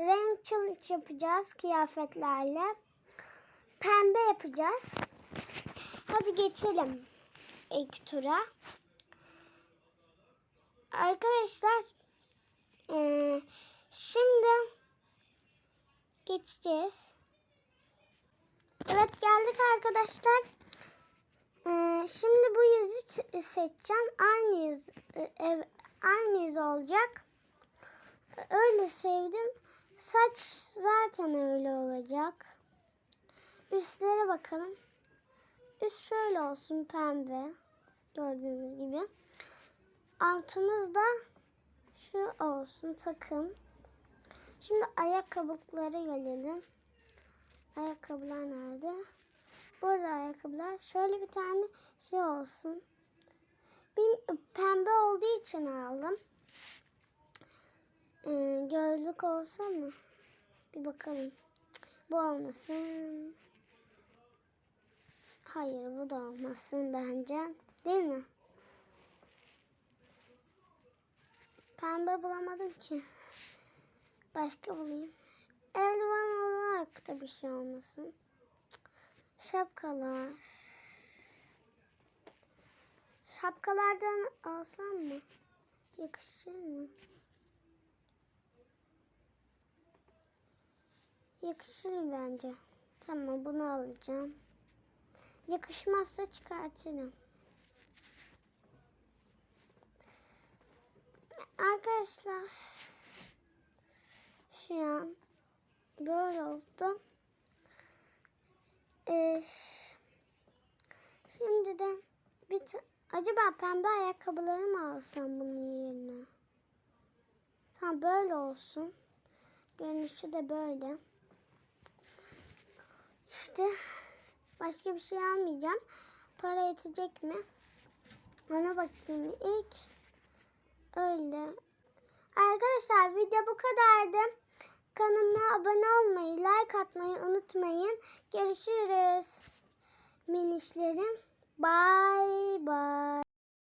renk challenge yapacağız kıyafetlerle. Pembe yapacağız. Hadi geçelim ilk tura. Arkadaşlar eee, şimdi geçeceğiz. Evet geldik arkadaşlar. Eee, şimdi bu yüzü seçeceğim. Aynı yüz e, aynı yüz olacak. Öyle sevdim. Saç zaten öyle olacak. Üstlere bakalım. Üst şöyle olsun pembe. Gördüğünüz gibi. Altımızda şu olsun takım. Şimdi ayakkabılıklara gelelim. Ayakkabılar nerede? Burada ayakkabılar. Şöyle bir tane şey olsun. Bir pembe olduğu için aldım. Ee, gözlük olsa mı? Bir bakalım. Bu olmasın. Hayır bu da olmasın bence. Değil mi? Pembe bulamadım ki. Başka bulayım. Eldiven olarak da bir şey olmasın. Şapkalar. Şapkalardan alsam mı? Yakışır mı? Yakışır bence. Tamam bunu alacağım. Yakışmazsa çıkartırım. Arkadaşlar şu an böyle oldu. Ee, şimdi de bir acaba pembe ayakkabıları mı alsam bunun yerine? Tamam böyle olsun. Görünüşü de böyle. İşte başka bir şey almayacağım. Para yetecek mi? Ona bakayım ilk. Öyle. Arkadaşlar video bu kadardı. Kanalıma abone olmayı, like atmayı unutmayın. Görüşürüz. Minişlerim. Bye bye.